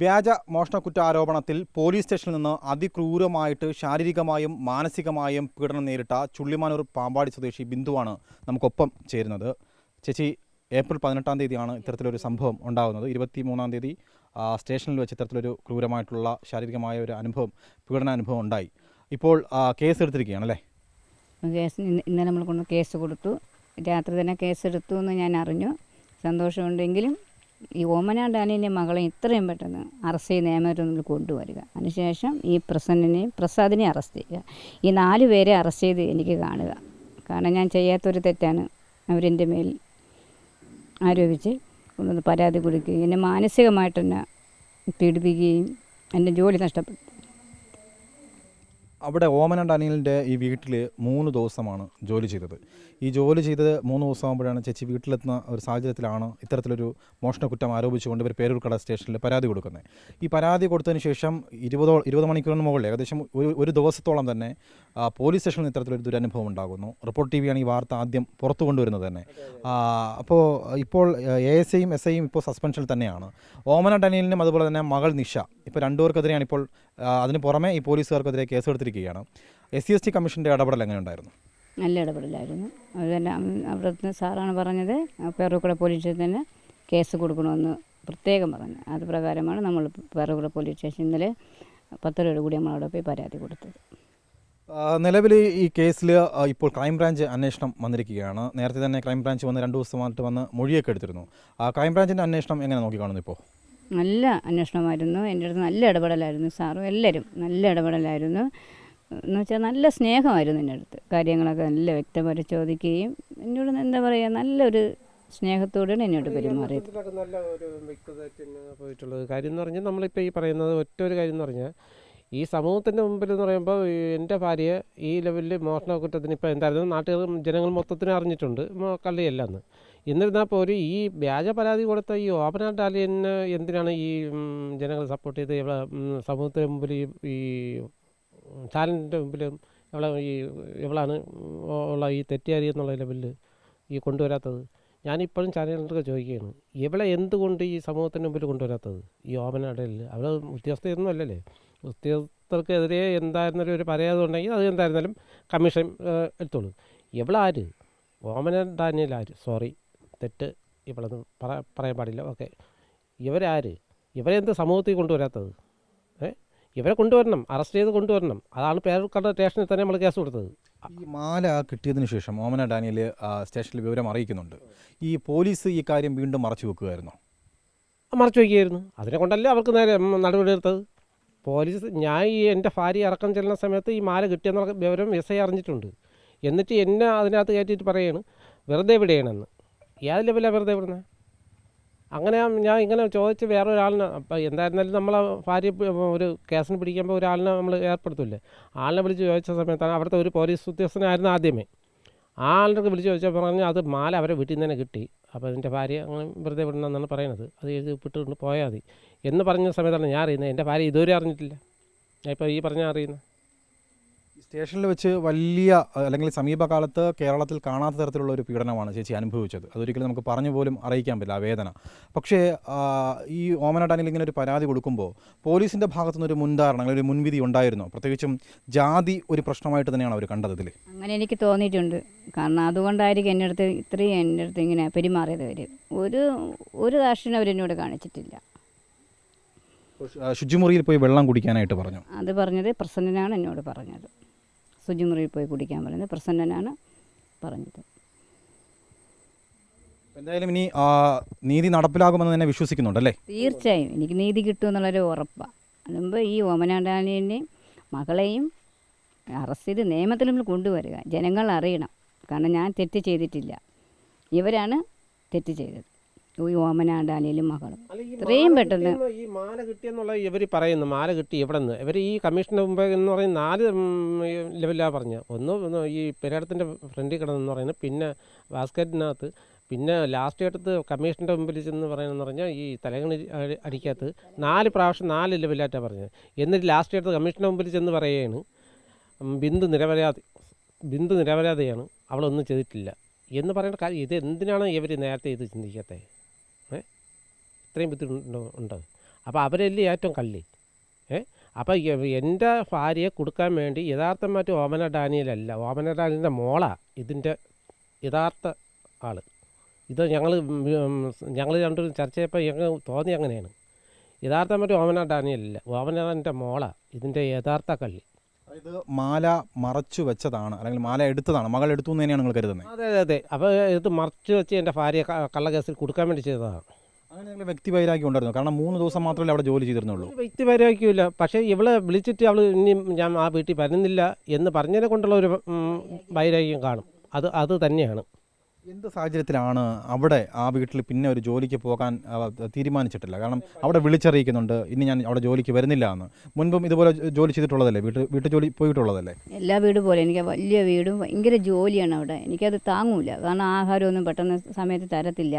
വ്യാജ മോഷണ കുറ്റാരോപണത്തിൽ പോലീസ് സ്റ്റേഷനിൽ നിന്ന് അതിക്രൂരമായിട്ട് ശാരീരികമായും മാനസികമായും പീഡനം നേരിട്ട ചുള്ളിമാനൂർ പാമ്പാടി സ്വദേശി ബിന്ദുവാണ് നമുക്കൊപ്പം ചേരുന്നത്. ചേച്ചി ഏപ്രിൽ പതിനെട്ടാം തീയതിയാണ് ഇത്തരത്തിലൊരു സംഭവം ഉണ്ടാകുന്നത്. ഇരുപത്തി മൂന്നാം തീയതി സ്റ്റേഷനിൽ വെച്ച് ഇത്തരത്തിലൊരു ക്രൂരമായിട്ടുള്ള ശാരീരികമായ ഒരു അനുഭവം പീഡനാനുഭവം ഉണ്ടായി. ഇപ്പോൾ കേസ് എടുത്തിരിക്കുകയാണ് അല്ലേ? കേസ് ഇന്നലെ നമ്മൾ കൊണ്ട് കേസ് കൊടുത്തു. രാത്രി തന്നെ കേസ് എടുത്തു എന്ന് ഞാൻ അറിഞ്ഞു. സന്തോഷമുണ്ടെങ്കിലും ഈ ഓമന ഡാനിന്റെ മകളെ ഇത്രയും പെട്ടെന്ന് അറസ്റ്റ് ചെയ്ത് നിയമത്തിൽ കൊണ്ടുവരിക. അതിനുശേഷം ഈ പ്രസന്നനെ പ്രസാദിനെ അറസ്റ്റ് ചെയ്യുക. ഈ നാല് പേരെ അറസ്റ്റ് ചെയ്ത് എനിക്ക് കാണുക. കാരണം ഞാൻ ചെയ്യാത്തൊരു തെറ്റാണ് അവരെന്റെ മേൽ ആരോപിച്ച് കൊണ്ടുവന്ന് പരാതി കൊടുക്കുകയും എന്നെ മാനസികമായിട്ട് തന്നെ പീഡിപ്പിക്കുകയും എന്റെ ജോലി നഷ്ടപ്പെട്ടു. അവിടെ ഓമന ഡാനിയലിന്റെ ഈ വീട്ടിൽ മൂന്ന് ദിവസമാണ് ജോലി ചെയ്തത്. ഈ ജോലി ചെയ്തത് മൂന്ന് ദിവസമാകുമ്പോഴാണ് ചേച്ചി വീട്ടിലെത്തുന്ന ഒരു സാഹചര്യത്തിലാണ് ഇത്തരത്തിലൊരു മോഷണ കുറ്റം ആരോപിച്ചുകൊണ്ട് ഇവർ പേരൂർക്കട സ്റ്റേഷനിൽ പരാതി കൊടുക്കുന്നത്. ഈ പരാതി കൊടുത്തതിന് ശേഷം ഇരുപതോ ഇരുപത് മണിക്കൂറിന് മുകളിൽ ഏകദേശം ഒരു ഒരു ദിവസത്തോളം തന്നെ പോലീസ് സ്റ്റേഷനിൽ ഇത്തരത്തിലൊരു ദുരനുഭവം ഉണ്ടാകുന്നു. റിപ്പോർട്ട് ടി വിയാണ് ഈ വാർത്ത ആദ്യം പുറത്തു കൊണ്ടുവരുന്നത് തന്നെ. അപ്പോൾ ഇപ്പോൾ എ എസ് ഐയും എസ് ഐയും ഇപ്പോൾ സസ്പെൻഷനിൽ തന്നെയാണ്. ഓമന ഡാനിയലിനും അതുപോലെ തന്നെ മകൾ നിഷ ഇപ്പോൾ രണ്ടുപേർക്കെതിരെയാണ് ഇപ്പോൾ അതിന് പുറമെ ഈ പോലീസുകാർക്കെതിരെ കേസെടുത്തിരിക്കുകയാണ് എസ് സി എസ് ടി കമ്മീഷന്റെ ഇടപെടൽ എങ്ങനെയുണ്ടായിരുന്നു? നല്ല ഇടപെടലായിരുന്നു. അതെല്ലാം അവിടുത്തെ സാറാണ് പറഞ്ഞത് പേറുക്കുട പോലീസ് സ്റ്റേഷനിൽ തന്നെ കേസ് കൊടുക്കണമെന്ന് പ്രത്യേകം പറഞ്ഞു. അത് പ്രകാരമാണ് നമ്മൾ പേറുക്കുട പോലീസ് സ്റ്റേഷൻ ഇന്നലെ പത്ത് രൂപ കൂടി നമ്മൾ അവിടെ പോയി പരാതി കൊടുത്തത്. നിലവിൽ ഈ കേസിൽ ഇപ്പോൾ ക്രൈംബ്രാഞ്ച് അന്വേഷണം വന്നിരിക്കുകയാണ്. നേരത്തെ തന്നെ ക്രൈംബ്രാഞ്ച് വന്ന് രണ്ട് ദിവസമായിട്ട് വന്ന് മൊഴിയൊക്കെ എടുത്തിരുന്നു. ആ ക്രൈംബ്രാഞ്ചിന്റെ അന്വേഷണം എങ്ങനെ നോക്കിക്കാണുന്നു ഇപ്പോൾ? നല്ല അന്വേഷണമായിരുന്നു. എന്റെ അടുത്ത് നല്ല ഇടപെടലായിരുന്നു സാറും. എല്ലാവരും നല്ല ഇടപെടലായിരുന്നു. എന്ന് വെച്ചാൽ നല്ല സ്നേഹമായിരുന്നു എന്റെ അടുത്ത്. കാര്യങ്ങളൊക്കെ നല്ല വ്യക്തമായി ചോദിക്കുകയും എന്നോട് എന്താ പറയുക നല്ലൊരു സ്നേഹത്തോടെയാണ് എന്നോട് പെരുമാറിയത്. നല്ല ഒരു പോയിട്ടുള്ളത്. കാര്യം എന്ന് പറഞ്ഞാൽ നമ്മളിപ്പോൾ ഈ പറയുന്നത് ഒറ്റ ഒരു കാര്യം എന്ന് പറഞ്ഞാൽ ഈ സമൂഹത്തിന്റെ മുമ്പിൽ എന്ന് പറയുമ്പോൾ എന്റെ ഭാര്യ ഈ ലെവലിൽ മോഷണ കുറ്റത്തിന് ഇപ്പോൾ എന്തായിരുന്നു നാട്ടുകാർ ജനങ്ങൾ മൊത്തത്തിന് അറിഞ്ഞിട്ടുണ്ട്. കള്ളിയല്ലെന്ന്. എന്നിരുന്നാൽ പോലും ഈ വ്യാജ പരാതി കൊടുത്ത ഈ ഓപ്പന ഡാലിയന് എന്തിനാണ് ഈ ജനങ്ങൾ സപ്പോർട്ട് ചെയ്ത് ഇവിടെ സമൂഹത്തിന് മുമ്പിൽ ഈ ചാനലിന്റെ മുമ്പിലും ഇവിടെ ഈ ഇവളാണ് ഉള്ള ഈ തെറ്റിയാരി എന്നുള്ള ലെവലിൽ ഈ കൊണ്ടുവരാത്തത്. ഞാനിപ്പോഴും ചാനലിനൊക്കെ ചോദിക്കുകയാണ് ഇവളെ എന്തുകൊണ്ട് ഈ സമൂഹത്തിന് മുമ്പിൽ കൊണ്ടുവരാത്തത്? ഈ ഓമനടയിൽ അവൾ ഉദ്യോഗസ്ഥയൊന്നും അല്ലല്ലേ? ഉദ്യോഗസ്ഥർക്കെതിരെ എന്തായിരുന്നാലും ഒരു പരാതി ഉണ്ടെങ്കിൽ അത് എന്തായിരുന്നാലും കമ്മീഷൻ എടുത്തോളൂ. ഇവളാര് ഓമന ഡാനിയൽ ആര്? സോറി തെറ്റ് പറ പറയാൻ പാടില്ല. ഓക്കെ. ഇവരാര്? ഇവരെന്ത് സമൂഹത്തിൽ കൊണ്ടുവരാത്തത്? ഇവരെ കൊണ്ടുവരണം അറസ്റ്റ് ചെയ്ത് കൊണ്ടുവരണം. അതാണ് പേരൂർക്കട സ്റ്റേഷനിൽ തന്നെ നമ്മൾ കേസ് കൊടുത്തത്. ഈ മാല കിട്ടിയതിന് ശേഷം ഓമന ഡാനിയൽ സ്റ്റേഷനിൽ വിവരം അറിയിക്കുന്നുണ്ട്. ഈ പോലീസ് ഈ കാര്യം വീണ്ടും മറച്ചു വെക്കുകയായിരുന്നു മറച്ചു വയ്ക്കുകയായിരുന്നു അതിനെ കൊണ്ടല്ലേ അവർക്ക് നേരെ നടപടിയെടുത്തത് നടപടി എടുത്തത്. പോലീസ് ഞാൻ ഈ എന്റെ ഭാര്യ ഇറക്കം ചെല്ലുന്ന സമയത്ത് ഈ മാല കിട്ടിയെന്നുള്ള വിവരം എസ് ഐ അറിഞ്ഞിട്ടുണ്ട്. എന്നിട്ട് എന്നെ അതിനകത്ത് കയറ്റിയിട്ട് പറയാണ് വെറുതെ വിടുകയാണെന്ന് ഏത് ലെവലാണ് വെറുതെ വിടുന്നത് അങ്ങനെ ഞാൻ ഇങ്ങനെ ചോദിച്ച് വേറെ ഒരാളിനെ അപ്പം എന്തായിരുന്നാലും നമ്മൾ ഭാര്യ ഒരു കേസിന് പിടിക്കുമ്പോൾ ഒരാളിനെ നമ്മൾ ഏർപ്പെടുത്തില്ലേ? ആളിനെ വിളിച്ച് ചോദിച്ച സമയത്താണ് അവിടുത്തെ ഒരു പോലീസ് ഉദ്യോഗസ്ഥനായിരുന്നു ആദ്യമേ. ആ ആളിനൊക്കെ വിളിച്ച് ചോദിച്ചാൽ പറഞ്ഞു അത് മാല അവരെ വീട്ടിൽ നിന്ന് തന്നെ കിട്ടി. അപ്പോൾ എന്റെ ഭാര്യ അങ്ങനെ വെറുതെ വിടണമെന്നാണ് പറയുന്നത്. അത് എഴുതി വിട്ടുകൊണ്ട് പോയാൽ മതി. എന്ന് പറഞ്ഞ സമയത്താണ് ഞാൻ അറിയുന്നത്. എന്റെ ഭാര്യ ഇതുവരെ അറിഞ്ഞിട്ടില്ല. ഞാൻ ഇപ്പോൾ ഈ പറഞ്ഞാൽ അറിയുന്നത്. സ്റ്റേഷനിൽ വെച്ച് വലിയ അല്ലെങ്കിൽ സമീപകാലത്ത് കേരളത്തിൽ കാണാത്ത തരത്തിലുള്ള ഒരു പീഡനമാണ് ചേച്ചി അനുഭവിച്ചത്. അതൊരിക്കലും നമുക്ക് പറഞ്ഞു പോലും അറിയിക്കാൻ പറ്റില്ല ആ വേദന. പക്ഷേ ഈ ഓമനടാനിൽ ഇങ്ങനെ ഒരു പരാതി കൊടുക്കുമ്പോൾ പോലീസിന്റെ ഭാഗത്തുനിന്ന് ഒരു മുൻധാരണ അല്ലെങ്കിൽ ഒരു മുൻവിധി ഉണ്ടായിരുന്നു. പ്രത്യേകിച്ചും ജാതി ഒരു പ്രശ്നമായിട്ട് തന്നെയാണ് അവർ കണ്ടത് ഇതിൽ അങ്ങനെ എനിക്ക് തോന്നിയിട്ടുണ്ട്. കാരണം അതുകൊണ്ടായിരിക്കും എന്റെ അടുത്ത് ഇത്രയും എന്റെ അടുത്ത് ഇങ്ങനെ പെരുമാറിയത് അവർ ഒരു ഒരു ദാക്ഷിണ്യം അവരെന്നോട് കാണിച്ചിട്ടില്ല. ശുചിമുറിയിൽ പോയി വെള്ളം കുടിക്കാനായിട്ട് പറഞ്ഞു. അത് പറഞ്ഞത് പ്രസന്നനാണ് എന്നോട് പറഞ്ഞത്. ശുചിമുറിയിൽ പോയി കുടിക്കാൻ പറയുന്നത് പ്രസന്നനാണ് പറഞ്ഞത്. എന്തായാലും ഇനി നീതി നടപ്പിലാകുമെന്ന് തന്നെ വിശ്വസിക്കുന്നുണ്ടല്ലേ? തീർച്ചയായും. എനിക്ക് നീതി കിട്ടുമെന്നുള്ളൊരു ഉറപ്പാണ് അതുമ്പ് ഈ ഓമനാണ്ടാനിന്റെയും മകളെയും അറസ്റ്റ് ചെയ്ത് നിയമത്തിൽ നമ്മൾ കൊണ്ടുവരിക. ജനങ്ങൾ അറിയണം. കാരണം ഞാൻ തെറ്റ് ചെയ്തിട്ടില്ല. ഇവരാണ് തെറ്റ് ചെയ്തത്. ഈ ഓമനാണ്ടാനിയിലും മകളും. ഇത്രയും പെട്ടെന്ന് ഈ മാല കിട്ടിയെന്നുള്ള ഇവർ പറയുന്നു മാല കിട്ടി ഇവിടെ നിന്ന് ഇവർ ഈ കമ്മീഷന്റെ മുമ്പ് എന്ന് പറയുന്ന നാല് ലെവലാണ് പറഞ്ഞത് ഒന്ന് ഈ പെരേടത്തിന്റെ ഫ്രണ്ടിൽ കിടന്നെന്ന് പറയുന്നത് പിന്നെ ബാസ്ക്കറ്റിനകത്ത് പിന്നെ ലാസ്റ്റ് എടുത്ത് കമ്മീഷന്റെ മുമ്പിൽ ചെന്ന് പറയുന്നതെന്ന് പറഞ്ഞാൽ ഈ തലകണി അടിക്കാത്ത അടിക്കകത്ത് നാല് പ്രാവശ്യം നാല് ലെവലായിട്ടാണ് പറഞ്ഞത്. എന്നിട്ട് ലാസ്റ്റ് എടുത്ത് കമ്മീഷന്റെ മുമ്പിൽ ചെന്ന് പറയുകയാണ് ബിന്ദു നിരപരാധി ബിന്ദു നിരപരാധിയാണ് അവളൊന്നും ചെയ്തിട്ടില്ല. എന്ന് പറയുന്ന കാര്യം ഇത് എന്തിനാണ് ഇവർ നേരത്തെ ഇത് ചിന്തിക്കാത്തത് ഇത്രയും ബുദ്ധിമുട്ട് ഉണ്ട്? അപ്പോൾ അവരല്ലേ ഏറ്റവും കള്ളി. ഏ? അപ്പോൾ എന്റെ ഭാര്യയെ കൊടുക്കാൻ വേണ്ടി യഥാർത്ഥമായിട്ട് ഓമന ഡാനിയലല്ല. ഓമന ഡാനിയലിന്റെ മോളാണ് ഇതിന്റെ യഥാർത്ഥ ആൾ ഇത് ഞങ്ങൾ ഞങ്ങൾ രണ്ടും ചർച്ച ചെയ്യപ്പോൾ ഞങ്ങൾ തോന്നി അങ്ങനെയാണ്. യഥാർത്ഥമായിട്ട് ഓമന ഡാനിയലല്ല. ഓമന ഡാനിന്റെ മോളാ ഇതിന്റെ യഥാർത്ഥ കള്ളി. ഇത് മാല മറച്ചു വെച്ചതാണ് അല്ലെങ്കിൽ മാല എടുത്തതാണ്. മകൾ എടുത്തു എന്ന് തന്നെയാണ് നിങ്ങൾ കരുതുന്നത്. അതെ അതെ അതെ. അപ്പോൾ ഇത് മറച്ചു വെച്ച് എന്റെ ഭാര്യയെ കള്ളക്കേസിൽ കൊടുക്കാൻ വേണ്ടി ചെയ്തതാണ്. അങ്ങനെ വ്യക്തി വൈരാഗ്യം ഉണ്ടായിരുന്നു. കാരണം മൂന്ന് ദിവസം മാത്രമേ അവിടെ ജോലി ചെയ്തിരുന്നുള്ളൂ. വ്യക്തി വൈരാഗ്യമില്ല പക്ഷേ ഇവളെ വിളിച്ചിട്ട് അവൾ ഇനി ഞാൻ ആ വീട്ടിൽ വരുന്നില്ല എന്ന് പറഞ്ഞതിനെ കൊണ്ടുള്ള ഒരു വൈരാഗ്യം കാണും. അത് അത് തന്നെയാണ്. എന്ത് സാഹചര്യത്തിലാണ് അവിടെ ആ വീട്ടിൽ പിന്നെ ഒരു ജോലിക്ക് പോകാൻ തീരുമാനിച്ചിട്ടില്ല? കാരണം അവിടെ വിളിച്ചറിയിക്കുന്നുണ്ട് ഇനി ഞാൻ അവിടെ ജോലിക്ക് വരുന്നില്ല എന്ന്. മുൻപും ഇതുപോലെ ജോലി ചെയ്തിട്ടുള്ളതല്ലേ? വീട്ടിൽ വീട്ടു ജോലി പോയിട്ടുള്ളതല്ലേ? എല്ലാ വീടും പോലെ. എനിക്ക് വലിയ വീടും ഭയങ്കര ജോലിയാണ് അവിടെ. എനിക്കത് താങ്ങൂല. കാരണം ആഹാരമൊന്നും പെട്ടെന്ന് സമയത്ത് തരത്തില്ല.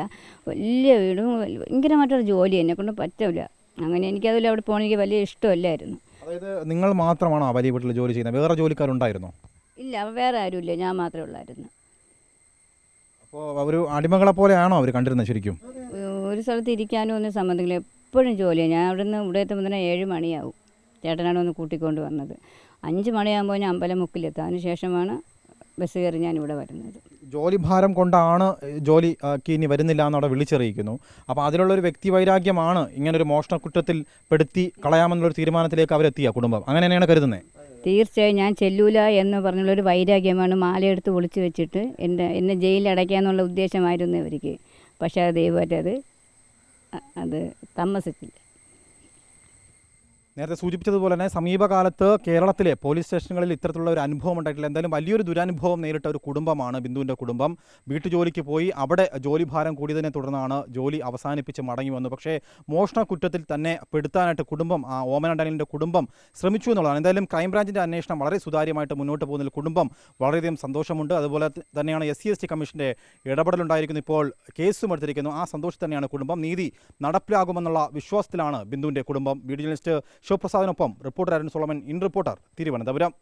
വലിയ വീടും ഭയങ്കരമായിട്ടൊരു ജോലി എന്നെ കൊണ്ട് പറ്റില്ല അങ്ങനെ എനിക്കതിൽ അവിടെ പോകണം എനിക്ക് വലിയ ഇഷ്ടമല്ലായിരുന്നു. അതായത് നിങ്ങൾ മാത്രമാണോ വലിയ വീട്ടിൽ ജോലി ചെയ്യുന്നത്? വേറെ ജോലിക്കാരുണ്ടായിരുന്നോ? ഇല്ല വേറെ ആരുമില്ല. ഞാൻ മാത്രമേ ഉള്ളായിരുന്നു. അപ്പോൾ അടിമകളെ പോലെയാണോ അവർ കണ്ടിരുന്നത് ശരിക്കും? ഒരു സ്ഥലത്ത് ഇരിക്കാനും ഒന്നും സമ്മതിക്കില്ല. എപ്പോഴും ജോലിയാണ് ഞാൻ അവിടെ നിന്ന് ഇവിടെ എത്തുമ്പോൾ തന്നെ ഏഴ് മണിയാവും. ചേട്ടനാണ് ഒന്ന് കൂട്ടിക്കൊണ്ട് വന്നത്. അഞ്ച് മണിയാകുമ്പോൾ ഞാൻ അമ്പലമുക്കിലെത്തും അതിന് ശേഷമാണ് ബസ് കയറി ഞാൻ ഇവിടെ വരുന്നത്. ജോലി ഭാരം കൊണ്ടാണ് ജോലി ഇനി വരുന്നില്ല എന്നവിടെ വിളിച്ചറിയിക്കുന്നു. അപ്പോൾ അതിലുള്ള ഒരു വ്യക്തി വൈരാഗ്യമാണ് ഇങ്ങനൊരു മോഷണക്കുറ്റത്തിൽ പെടുത്തി കളയാമെന്നുള്ളൊരു തീരുമാനത്തിലേക്ക് അവരെത്തിയ കുടുംബം. അങ്ങനെ തന്നെയാണ് കരുതുന്നത് തീർച്ചയായും ഞാൻ ചെല്ലൂല എന്ന് പറഞ്ഞുള്ളൊരു വൈരാഗ്യമാണ് മാലയെടുത്ത് ഒളിച്ചു വെച്ചിട്ട് എന്റെ എന്നെ ജയിലിൽ അടയ്ക്കാന്നുള്ള ഉദ്ദേശമായിരുന്നു അവർക്ക് പക്ഷേ ദൈവമായിട്ട് അത് അത് താമസിച്ചില്ല നേരത്തെ സൂചിപ്പിച്ചതുപോലെ തന്നെ സമീപകാലത്ത് കേരളത്തിലെ പോലീസ് സ്റ്റേഷനുകളിൽ ഇത്തരത്തിലുള്ള ഒരു അനുഭവം ഉണ്ടായിട്ടില്ല. എന്തായാലും വലിയൊരു ദുരനുഭവം നേരിട്ട ഒരു കുടുംബമാണ് ബിന്ദുവിന്റെ കുടുംബം. വീട്ടുജോലിക്ക് പോയി. അവിടെ ജോലിഭാരം കൂടിയതിനെ തുടർന്നാണ് ജോലി അവസാനിപ്പിച്ച് മടങ്ങി വന്നു പക്ഷേ മോഷണ കുറ്റത്തിൽ തന്നെ പെടുത്താനായിട്ട് കുടുംബം ആ ഓമന കുടുംബം ശ്രമിച്ചു എന്നുള്ളതാണ്. എന്തായാലും ക്രൈംബ്രാഞ്ചിന്റെ അന്വേഷണം വളരെ സുതാര്യമായിട്ട് മുന്നോട്ട് പോകുന്നതിൽ കുടുംബം വളരെയധികം സന്തോഷമുണ്ട്. അതുപോലെ തന്നെയാണ് എസ് സി എസ് ടി കമ്മീഷന്റെ ഇടപെടലുണ്ടായിരിക്കുന്നു. ഇപ്പോൾ കേസും എടുത്തിരിക്കുന്നു. ആ സന്തോഷം തന്നെയാണ് കുടുംബം. നീതി നടപ്പിലാകുമെന്നുള്ള വിശ്വാസത്തിലാണ് ബിന്ദുവിന്റെ കുടുംബം. Video journalist ശിവപ്രസാദിനൊപ്പം reporter Arun Solomon. In reporter Thiruvananthapuram.